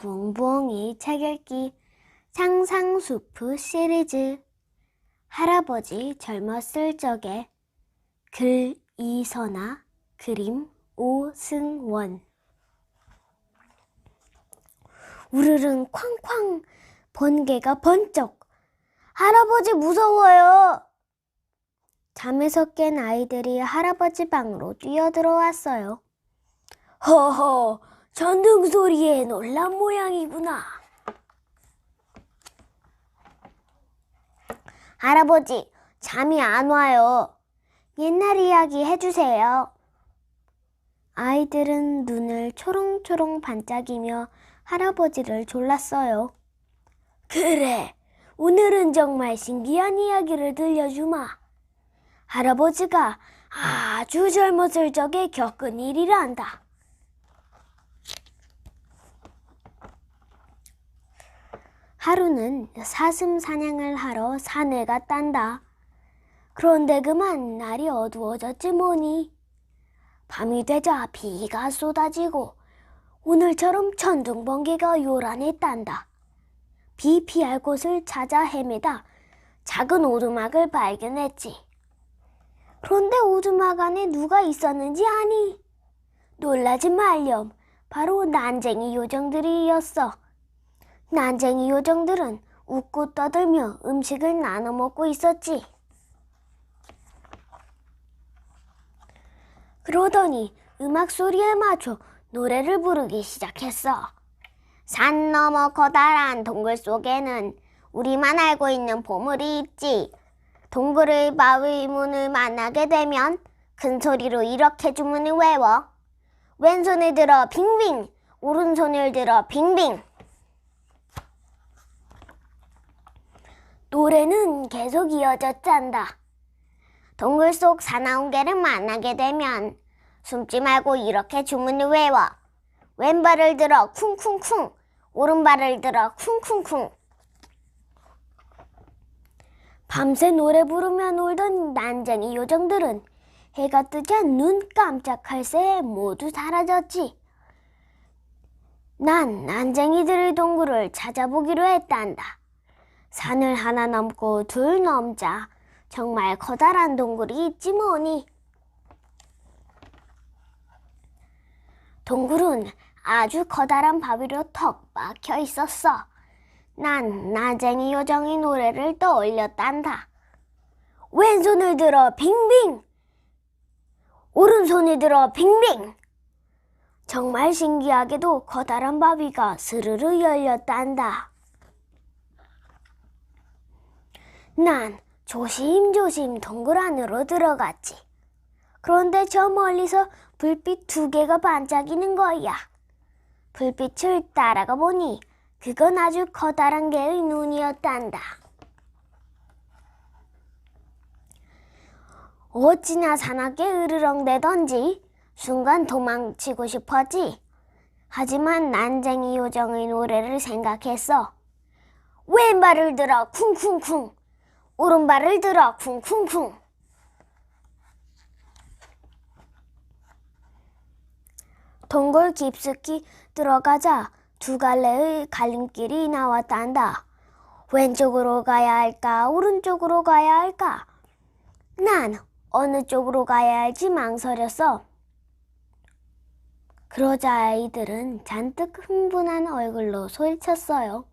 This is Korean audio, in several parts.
부엉부엉이 책 읽기 상상수프 시리즈 할아버지 젊었을 적에 글 이선아 그림 오승원 우르릉 쾅쾅 번개가 번쩍 할아버지 무서워요. 잠에서 깬 아이들이 할아버지 방으로 뛰어들어왔어요. 허허, 전등 소리에 놀란 모양이구나. 할아버지, 잠이 안 와요. 옛날 이야기 해주세요. 아이들은 눈을 초롱초롱 반짝이며 할아버지를 졸랐어요. 그래, 오늘은 정말 신기한 이야기를 들려주마. 할아버지가 아주 젊었을 적에 겪은 일이란다. 하루는 사슴 사냥을 하러 산에 갔단다. 그런데 그만 날이 어두워졌지 뭐니. 밤이 되자 비가 쏟아지고 오늘처럼 천둥 번개가 요란했단다. 비 피할 곳을 찾아 헤매다 작은 오두막을 발견했지. 그런데 오두막 안에 누가 있었는지 아니? 놀라지 말렴. 바로 난쟁이 요정들이었어. 난쟁이 요정들은 웃고 떠들며 음식을 나눠 먹고 있었지. 그러더니 음악 소리에 맞춰 노래를 부르기 시작했어. 산 너머 커다란 동굴 속에는 우리만 알고 있는 보물이 있지. 동굴의 바위 문을 만나게 되면 큰 소리로 이렇게 주문을 외워. 왼손을 들어 빙빙, 오른손을 들어 빙빙. 노래는 계속 이어졌단다. 동굴 속 사나운개를 만나게 되면 숨지 말고 이렇게 주문을 외워. 왼발을 들어 쿵쿵쿵, 오른발을 들어 쿵쿵쿵. 밤새 노래 부르며 놀던 난쟁이 요정들은 해가 뜨자 눈 깜짝할 새에 모두 사라졌지. 난 난쟁이들의 동굴을 찾아보기로 했단다. 산을 하나 넘고 둘 넘자 정말 커다란 동굴이 있지 뭐니. 동굴은 아주 커다란 바위로 턱 박혀 있었어. 난 나쟁이 요정의 노래를 떠올렸단다. 왼손을 들어 빙빙! 오른손을 들어 빙빙! 정말 신기하게도 커다란 바위가 스르르 열렸단다. 난 조심조심 동굴 안으로 들어갔지. 그런데 저 멀리서 불빛 두 개가 반짝이는 거야. 불빛을 따라가 보니 그건 아주 커다란 개의 눈이었단다. 어찌나 사납게 으르렁대던지 순간 도망치고 싶었지. 하지만 난쟁이 요정의 노래를 생각했어. 왼발을 들어 쿵쿵쿵, 오른발을 들어 쿵쿵쿵. 동굴 깊숙이 들어가자 두 갈래의 갈림길이 나왔단다. 왼쪽으로 가야 할까, 오른쪽으로 가야 할까? 난 어느 쪽으로 가야 할지 망설였어. 그러자 아이들은 잔뜩 흥분한 얼굴로 소리쳤어요.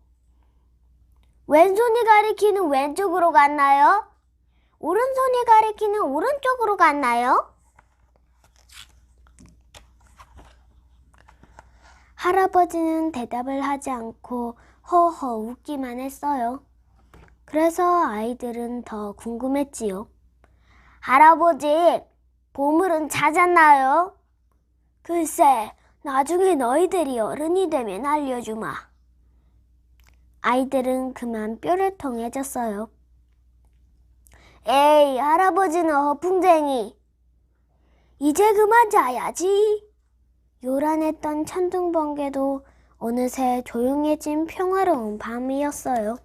왼손이 가리키는 왼쪽으로 갔나요? 오른손이 가리키는 오른쪽으로 갔나요? 할아버지는 대답을 하지 않고 허허 웃기만 했어요. 그래서 아이들은 더 궁금했지요. 할아버지, 보물은 찾았나요? 글쎄, 나중에 너희들이 어른이 되면 알려주마. 아이들은 그만 뼈를 통해졌어요. 에이, 할아버지는 허풍쟁이. 이제 그만 자야지. 요란했던 천둥번개도 어느새 조용해진 평화로운 밤이었어요.